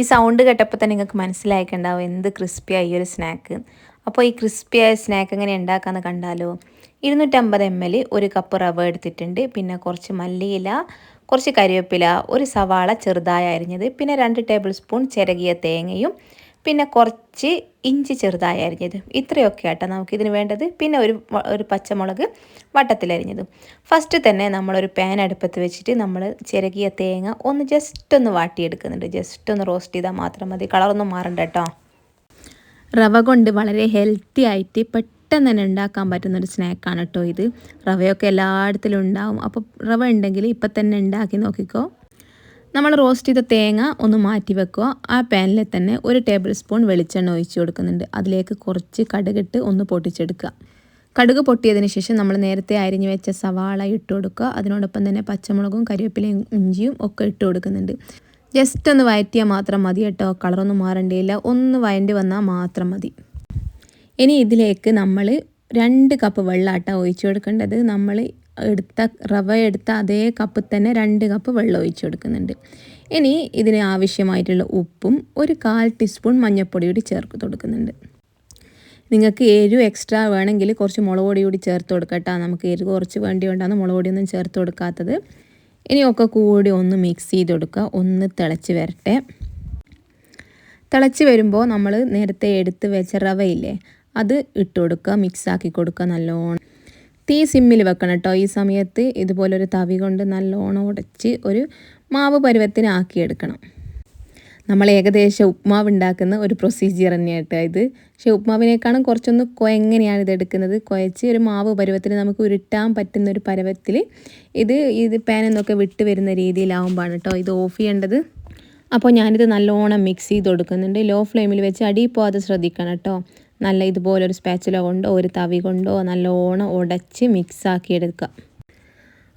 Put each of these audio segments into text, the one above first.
ഈ സൗണ്ട് കേട്ടപ്പോൾ തന്നെ നിങ്ങൾക്ക് മനസ്സിലായിട്ടുണ്ടാവും എന്ത് ക്രിസ്പിയായി ഈ ഒരു സ്നാക്ക് അപ്പോൾ ഈ ക്രിസ്പിയായ സ്നാക്ക് എങ്ങനെ ഉണ്ടാക്കാമെന്ന് കണ്ടാലോ? ഇരുന്നൂറ്റമ്പത് എം എൽ ഒരു കപ്പ് റവ എടുത്തിട്ടുണ്ട്. പിന്നെ കുറച്ച് മല്ലിയില കുറച്ച് കരിവേപ്പില ഒരു സവാള ചെറുതായി അരിഞ്ഞത്. പിന്നെ രണ്ട് ടേബിൾ സ്പൂൺ ചിരകിയ തേങ്ങയും പിന്നെ കുറച്ച് ഇഞ്ചി ചെറുതായി അരിഞ്ഞത്. ഇത്രയൊക്കെ ആട്ടോ നമുക്ക് ഇതിന് വേണ്ടത്. പിന്നെ ഒരു ഒരു പച്ചമുളക് വട്ടത്തിലരിഞ്ഞതും ഫസ്റ്റ് തന്നെ നമ്മളൊരു പാൻ അടുപ്പത്ത് വെച്ചിട്ട് നമ്മൾ ചിരകിയ തേങ്ങ ഒന്ന് ജസ്റ്റ് ഒന്ന് വാട്ടിയെടുക്കുന്നുണ്ട്. ജസ്റ്റ് ഒന്ന് റോസ്റ്റ് ചെയ്താൽ മാത്രം മതി. കളറൊന്നും മാറണ്ട കേട്ടോ റവ കൊണ്ട് വളരെ ഹെൽത്തി ആയിട്ട് പെട്ടെന്ന് തന്നെ ഉണ്ടാക്കാൻ പറ്റുന്നൊരു സ്നാക്കാണ് കേട്ടോ ഇത്. റവയൊക്കെ എല്ലായിടത്തിലും ഉണ്ടാവും. അപ്പോൾ റവ ഉണ്ടെങ്കിൽ ഇപ്പം തന്നെ ഉണ്ടാക്കി നോക്കിക്കോ. നമ്മൾ റോസ്റ്റ് ചെയ്ത തേങ്ങ ഒന്ന് മാറ്റി വെക്കുക. ആ പാനിൽ തന്നെ ഒരു ടേബിൾ സ്പൂൺ വെളിച്ചെണ്ണ ഒഴിച്ചു കൊടുക്കുന്നുണ്ട്. അതിലേക്ക് കുറച്ച് കടുകിട്ട് ഒന്ന് പൊട്ടിച്ചെടുക്കുക. കടുക് പൊട്ടിയതിന് ശേഷം നമ്മൾ നേരത്തെ അരിഞ്ഞു വെച്ച സവാള ഇട്ട് കൊടുക്കുക. അതിനോടൊപ്പം തന്നെ പച്ചമുളകും കരിവേപ്പിലയും ഇഞ്ചിയും ഒക്കെ ഇട്ട് കൊടുക്കുന്നുണ്ട്. ജസ്റ്റ് ഒന്ന് വയറ്റിയാൽ മാത്രം മതി കേട്ടോ. കളറൊന്നും മാറേണ്ടിയില്ല ഒന്ന് വയണ്ടി വന്നാൽ മാത്രം മതി. ഇനി ഇതിലേക്ക് നമ്മൾ രണ്ട് കപ്പ് വെള്ളാട്ട ഒഴിച്ചു കൊടുക്കേണ്ടത്. നമ്മൾ എടുത്ത റവ എടുത്ത അതേ കപ്പ് തന്നെ രണ്ട് കപ്പ് വെള്ളം ഒഴിച്ച് കൊടുക്കുന്നുണ്ട്. ഇനി ഇതിന് ആവശ്യമായിട്ടുള്ള ഉപ്പും ഒരു കാൽ ടീസ്പൂൺ മഞ്ഞൾപ്പൊടി കൂടി ചേർത്ത് കൊടുക്കുന്നുണ്ട്. നിങ്ങൾക്ക് എരിവ് എക്സ്ട്രാ വേണമെങ്കിൽ കുറച്ച് മുളക് പൊടി കൂടി ചേർത്ത് കൊടുക്കട്ടോ. നമുക്ക് എരിവ് കുറച്ച് വേണ്ടി കൊണ്ടാണ് മുളക് പൊടിയൊന്നും ചേർത്ത് കൊടുക്കാത്തത്. ഇനിയൊക്കെ കൂടി ഒന്ന് മിക്സ് ചെയ്ത് കൊടുക്കുക. ഒന്ന് തിളച്ച് വരട്ടെ. തിളച്ച് വരുമ്പോൾ നമ്മൾ നേരത്തെ എടുത്ത് വെച്ച റവയില്ലേ അത് ഇട്ട് കൊടുക്കുക. മിക്സാക്കി കൊടുക്കുക നല്ലോണം. തീ സിമ്മിൽ വെക്കണം കേട്ടോ ഈ സമയത്ത് ഇതുപോലൊരു തവി കൊണ്ട് നല്ലോണം ഉടച്ച് ഒരു മാവ് പരുവത്തിന് ആക്കിയെടുക്കണം നമ്മൾ ഏകദേശം ഉപ്മാവ് ഉണ്ടാക്കുന്ന ഒരു പ്രൊസീജിയർ തന്നെയാണ് കേട്ടോ ഇത്. പക്ഷേ ഉപ്മാവിനേക്കാളും കുറച്ചൊന്ന് കൊയങ്ങനെയാണ് ഇത് എടുക്കുന്നത്. കുഴച്ച് ഒരു മാവ് പരുവത്തിന് നമുക്ക് ഉരുട്ടാൻ പറ്റുന്ന ഒരു പരുവത്തിൽ ഇത് ഇത് പാനെന്നൊക്കെ നിന്നൊക്കെ വിട്ട് വരുന്ന രീതിയിലാവുമ്പോഴാണ് കേട്ടോ ഇത് ഓഫ് ചെയ്യേണ്ടത്. അപ്പോൾ ഞാനിത് നല്ലോണം മിക്സ് ചെയ്ത് കൊടുക്കുന്നുണ്ട്. ലോ ഫ്ലെയിമിൽ വെച്ച് അടി പോകാതെ ശ്രദ്ധിക്കണം കേട്ടോ നല്ല ഇതുപോലെ ഒരു സ്പാച്ചുല കൊണ്ടോ ഒരു തവി കൊണ്ടോ നല്ലോണം ഉടച്ച് മിക്സാക്കി എടുക്കുക.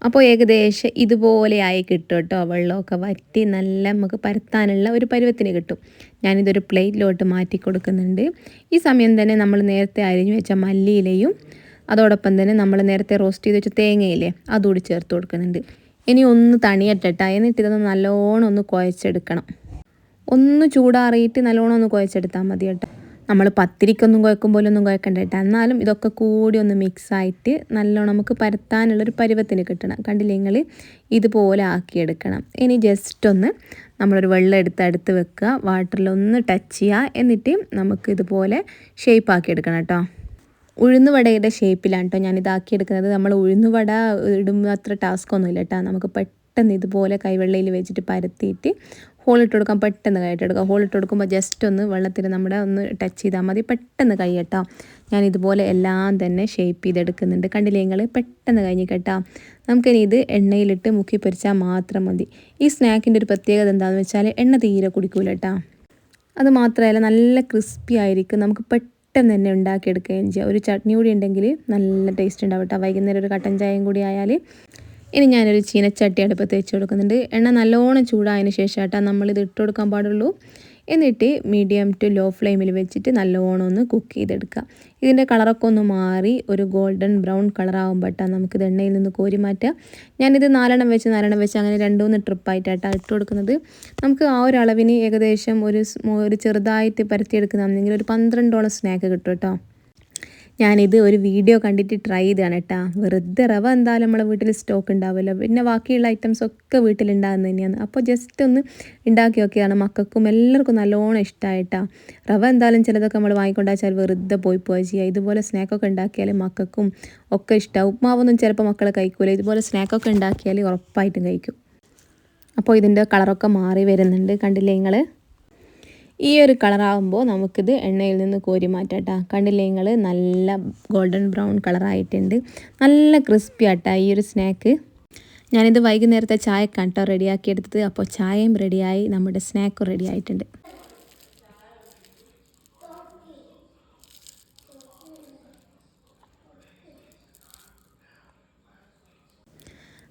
അപ്പോൾ ഏകദേശം ഇതുപോലെയായി കിട്ടും കേട്ടോ. വെള്ളമൊക്കെ വറ്റി നല്ല നമുക്ക് പരത്താനുള്ള ഒരു പരുവത്തിന് കിട്ടും. ഞാനിതൊരു പ്ലേറ്റിലോട്ട് മാറ്റി കൊടുക്കുന്നുണ്ട്. ഈ സമയം തന്നെ നമ്മൾ നേരത്തെ അരിഞ്ഞു വെച്ച മല്ലിയിലയും അതോടൊപ്പം തന്നെ നമ്മൾ നേരത്തെ റോസ്റ്റ് ചെയ്ത് വെച്ച തേങ്ങയില്ലേ അതുകൂടി ചേർത്ത് കൊടുക്കുന്നുണ്ട്. ഇനി ഒന്ന് തണിയട്ടെട്ടാ. എന്നിട്ട് ഇതൊന്ന് നല്ലോണം ഒന്ന് കുഴച്ചെടുക്കണം. ഒന്ന് ചൂടാറിയിട്ട് നല്ലോണം ഒന്ന് കുഴച്ചെടുത്താൽ മതി കേട്ടോ. നമ്മൾ പത്തിരിക്കൊന്നും കുഴക്കുമ്പോഴൊന്നും കുഴക്കണ്ട കേട്ടോ. എന്നാലും ഇതൊക്കെ കൂടി ഒന്ന് മിക്സായിട്ട് നല്ലോണം നമുക്ക് പരത്താനുള്ളൊരു പരുവത്തിന് കിട്ടണം. കണ്ടില്ലേ നിങ്ങൾ ഇതുപോലെ ആക്കിയെടുക്കണം. ഇനി ജസ്റ്റ് ഒന്ന് നമ്മളൊരു വെള്ളം എടുത്ത് അടുത്ത് വെക്കുക. വാട്ടറിലൊന്ന് ടച്ച് ചെയ്യുക. എന്നിട്ട് നമുക്ക് ഇതുപോലെ ഷേപ്പ് എടുക്കണം കേട്ടോ. ഉഴുന്നുവടയുടെ ഷേപ്പിലാണ് കേട്ടോ ഞാൻ ഇതാക്കിയെടുക്കുന്നത് നമ്മൾ ഉഴുന്നുവട ഇടുമ്പോൾ അത്ര ടാസ്ക് ഒന്നുമില്ല കേട്ടോ നമുക്ക് പെട്ടെന്ന് ഇതുപോലെ കൈവെള്ളയിൽ വെച്ചിട്ട് പരത്തിയിട്ട് ഹോളിട്ട് കൊടുക്കാം പെട്ടെന്ന് കഴിയിട്ടെടുക്കാം ഹോളിട്ട് കൊടുക്കുമ്പോൾ ജസ്റ്റ് ഒന്ന് വെള്ളത്തിൽ നമ്മുടെ ഒന്ന് ടച്ച് ചെയ്താൽ മതി. പെട്ടെന്ന് കൈയ്യട്ടോ ഞാൻ ഇതുപോലെ എല്ലാം തന്നെ ഷേപ്പ് ചെയ്തെടുക്കുന്നുണ്ട്. കണ്ടില്ലേ നിങ്ങൾ പെട്ടെന്ന് കഴിഞ്ഞ് കേട്ടോ. നമുക്കിനി ഇത് എണ്ണയിലിട്ട് മുക്കി പൊരിച്ചാൽ മാത്രം മതി. ഈ സ്നാക്കിന്റെ ഒരു പ്രത്യേകത എന്താണെന്ന് വെച്ചാൽ എണ്ണ തീരെ കുടിക്കൂല കേട്ടോ അത് മാത്രമല്ല നല്ല ക്രിസ്പി ആയിരിക്കും. നമുക്ക് പെട്ടെന്ന് തന്നെ ഉണ്ടാക്കിയെടുക്കുകയും ചെയ്യാം. ഒരു ചട്നി കൂടി ഉണ്ടെങ്കിൽ നല്ല ടേസ്റ്റ് ഉണ്ടാവും കേട്ടോ വൈകുന്നേരം ഒരു കട്ടൻ ചായയും കൂടി ആയാൽ ഇനി ഞാനൊരു ചീനച്ചട്ടി അടുപ്പത്ത് വെച്ച് കൊടുക്കുന്നുണ്ട്. എണ്ണ നല്ലോണം ചൂടായതിന് ആട്ടാ നമ്മളിത് ഇട്ട് കൊടുക്കാൻ പാടുള്ളൂ. എന്നിട്ട് മീഡിയം ടു ലോ ഫ്ലെയിമിൽ വെച്ചിട്ട് നല്ലോണം ഒന്ന് കുക്ക് ചെയ്തെടുക്കുക ഇതിന്റെ കളറൊക്കെ ഒന്ന് മാറി ഒരു ഗോൾഡൻ ബ്രൗൺ കളറാകുമ്പോട്ടാണ് നമുക്കിത് എണ്ണയിൽ നിന്ന് കോരി മാറ്റുക ഞാനിത് നാലെണ്ണം വെച്ച് നാലെണ്ണം വെച്ച് അങ്ങനെ രണ്ട് മൂന്ന് ഇട്ട് കൊടുക്കുന്നത്. നമുക്ക് ആ ഒരു അളവിന് ഏകദേശം ഒരു ഒരു ചെറുതായിട്ട് പരത്തിയെടുക്കുന്നതാണെങ്കിൽ ഒരു പന്ത്രണ്ടോളം സ്നാക്ക് കിട്ടും കേട്ടോ. ഞാനിത് ഒരു വീഡിയോ കണ്ടിട്ട് ട്രൈ ചെയ്താണ് കേട്ടാ വെറുതെ റവ എന്തായാലും നമ്മളെ വീട്ടിൽ സ്റ്റോക്ക് ഉണ്ടാവുമല്ലോ. പിന്നെ ബാക്കിയുള്ള ഐറ്റംസ് ഒക്കെ വീട്ടിലുണ്ടാകുന്ന തന്നെയാണ്. അപ്പോൾ ജസ്റ്റ് ഒന്ന് ഉണ്ടാക്കി നോക്കിയാണ് മക്കൾക്കും എല്ലാവർക്കും നല്ലോണം ഇഷ്ടമായിട്ടാ റവ എന്തായാലും ചിലതൊക്കെ നമ്മൾ വാങ്ങിക്കൊണ്ടാച്ചാൽ വെറുതെ പോയി പോയി ചെയ്യുക ഇതുപോലെ സ്നാക്കൊക്കെ ഉണ്ടാക്കിയാൽ മക്കൾക്കും ഒക്കെ ഇഷ്ടമാവും ഉപ്മാവൊന്നും ചിലപ്പോൾ മക്കൾ കഴിക്കൂല. ഇതുപോലെ സ്നാക്കൊക്കെ ഉണ്ടാക്കിയാൽ ഉറപ്പായിട്ടും കഴിക്കും. അപ്പോൾ ഇതിന്റെ കളറൊക്കെ മാറി വരുന്നുണ്ട്. കണ്ടില്ലേ നിങ്ങൾ ഈ ഒരു കളറാകുമ്പോൾ നമുക്കിത് എണ്ണയിൽ നിന്ന് കോരി മാറ്റാം കണ്ടില്ലേ നിങ്ങൾ നല്ല ഗോൾഡൻ ബ്രൗൺ കളറായിട്ടുണ്ട്. നല്ല ക്രിസ്പി ആട്ടാ ഈ ഒരു സ്നാക്ക്. ഞാനിത് വൈകുന്നേരത്തെ ചായക്കാണ് കേട്ടോ റെഡിയാക്കി എടുത്തത്. അപ്പോൾ ചായയും റെഡിയായി. നമ്മുടെ സ്നാക്കും റെഡി ആയിട്ടുണ്ട്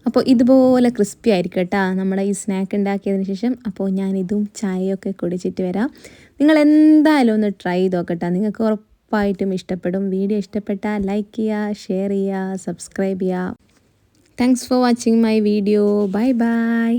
അപ്പോൾ ഇതുപോലെ ക്രിസ്പി ആയിരിക്കും കേട്ടോ. നമ്മളെ ഈ സ്നാക്ക് ഉണ്ടാക്കിയതിന് ശേഷം അപ്പോൾ ഞാനിതും ചായയൊക്കെ കുടിച്ചിട്ട് വരാം. നിങ്ങൾ എന്തായാലും ഒന്ന് ട്രൈ ചെയ്ത് നോക്കട്ടെ. നിങ്ങൾക്ക് ഉറപ്പായിട്ടും ഇഷ്ടപ്പെടും. വീഡിയോ ഇഷ്ടപ്പെട്ടാൽ ലൈക്ക് ചെയ്യുക ഷെയർ ചെയ്യുക സബ്സ്ക്രൈബ് ചെയ്യുക. Thanks for watching my video bye bye